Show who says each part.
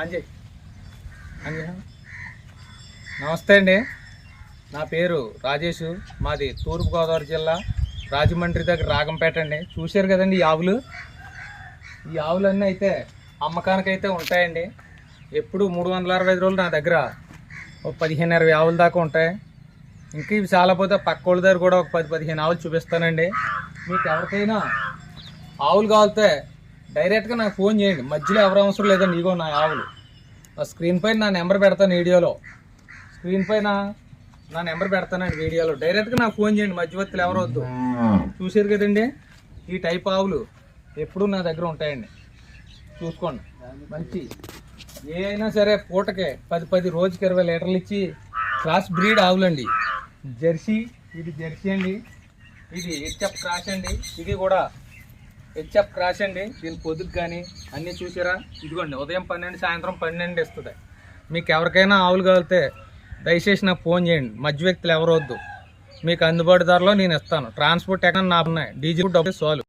Speaker 1: అంజయ్ అంజయ్ నమస్తే అండి. నా పేరు రాజేష్. మాది తూర్పుగోదావరి జిల్లా రాజమండ్రి దగ్గర రాగంపేట అండి. చూశారు కదండి ఈ ఆవులు? ఈ ఆవులన్నీ అయితే అమ్మకానికైతే ఉంటాయండి. ఎప్పుడు మూడు వందల అరవై ఐదు రోజులు నా దగ్గర ఒక పదిహేను ఇరవై ఆవుల దాకా ఉంటాయి. ఇంకా ఇవి చాలా పోతే పక్క వాళ్ళ దగ్గర కూడా ఒక పది పదిహేను ఆవులు చూపిస్తానండి. మీకు ఎవరికైనా ఆవులు కావాలితే డైరెక్ట్గా నాకు ఫోన్ చేయండి. మధ్యలో ఎవరు అవసరం లేదండి. ఇగో నా ఆవులు. ఆ స్క్రీన్ పైన నా నెంబర్ పెడతాను వీడియోలో. స్క్రీన్ పైన నా నెంబర్ పెడతానండి వీడియోలో. డైరెక్ట్గా నాకు ఫోన్ చేయండి. మధ్యవర్తులు ఎవరు వద్దు. చూసారు కదండి? ఈ టైప్ ఆవులు ఎప్పుడూ నా దగ్గర ఉంటాయండి. చూసుకోండి. మంచి. ఏ అయినా సరే పూటకే పది పది రోజుకి ఇరవై లీటర్లు ఇచ్చి క్రాస్ బ్రీడ్ ఆవులండి. జెర్సీ ఇది జెర్సీ అండి. ఇది హెచ్ఎఫ్ క్రాష్ అండి. ఇది కూడా హెచ్ఎఫ్ క్రాష్ అండి దీని పొద్దుకు కానీ అన్నీ చూసారా? ఇదిగోండి ఉదయం పన్నెండు సాయంత్రం పన్నెండు ఇస్తుంది. మీకు ఎవరికైనా ఆవులు కావాలితే దయచేసి నాకు ఫోన్ చేయండి. మధ్య వ్యక్తులు ఎవరు వద్దు. మీకు అందుబాటు ధరలో నేను ఇస్తాను. ట్రాన్స్పోర్ట్ ఎక్కడ నా ఉన్నాయి. డీజిల్ డబ్బులు సోలు